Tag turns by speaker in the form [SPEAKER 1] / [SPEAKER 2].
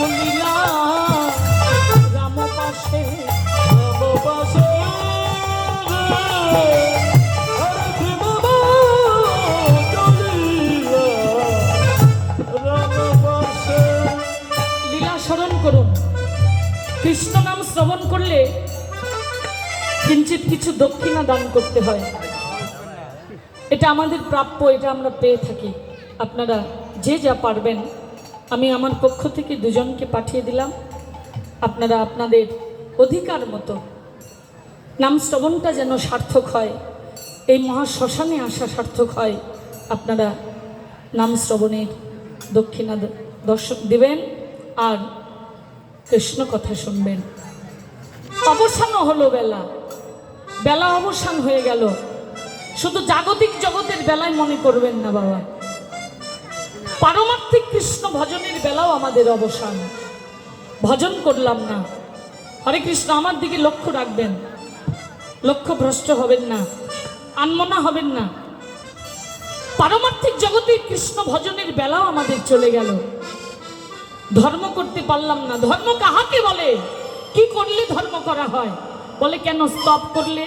[SPEAKER 1] শুনিলা
[SPEAKER 2] রাম পাশে করুন। কৃষ্ণ নাম শ্রবণ করলে কিঞ্চিত কিছু দক্ষিণা দান করতে হয়। এটা আমাদের প্রাপ্য, এটা আমরা পেয়ে থাকি। আপনারা যে যা পারবেন আমি আমার পক্ষ থেকে দুজনকে পাঠিয়ে দিলাম। আপনারা আপনাদের অধিকার মতো নাম শ্রবণটা যেন সার্থক হয়, এই মহা শ্মশানে আসা সার্থক হয়, আপনারা নাম শ্রবণের দক্ষিণা দর্শক দেবেন আর কৃষ্ণ কথা শুনবেন। অবসানও হলো বেলা। বেলা অবসান হয়ে গেল। শুধু জাগতিক জগতের বেলায় মনে করবেন না বাবা। পারমার্থিক কৃষ্ণ ভজনের বেলাও আমাদের অবসান। ভজন করলাম না। হরে কৃষ্ণ, আমার দিকে লক্ষ্য রাখবেন। লক্ষ্য ভ্রষ্ট হবেন না। আনমনা হবেন না। পারমার্থিক জগতে কৃষ্ণ ভজনের বেলাও আমাদের চলে গেল। ধর্ম করতে পারলাম না। ধর্ম কাহাকে বলে? কি করলে ধর্ম করা হয়? বলে কেন স্তব করলে?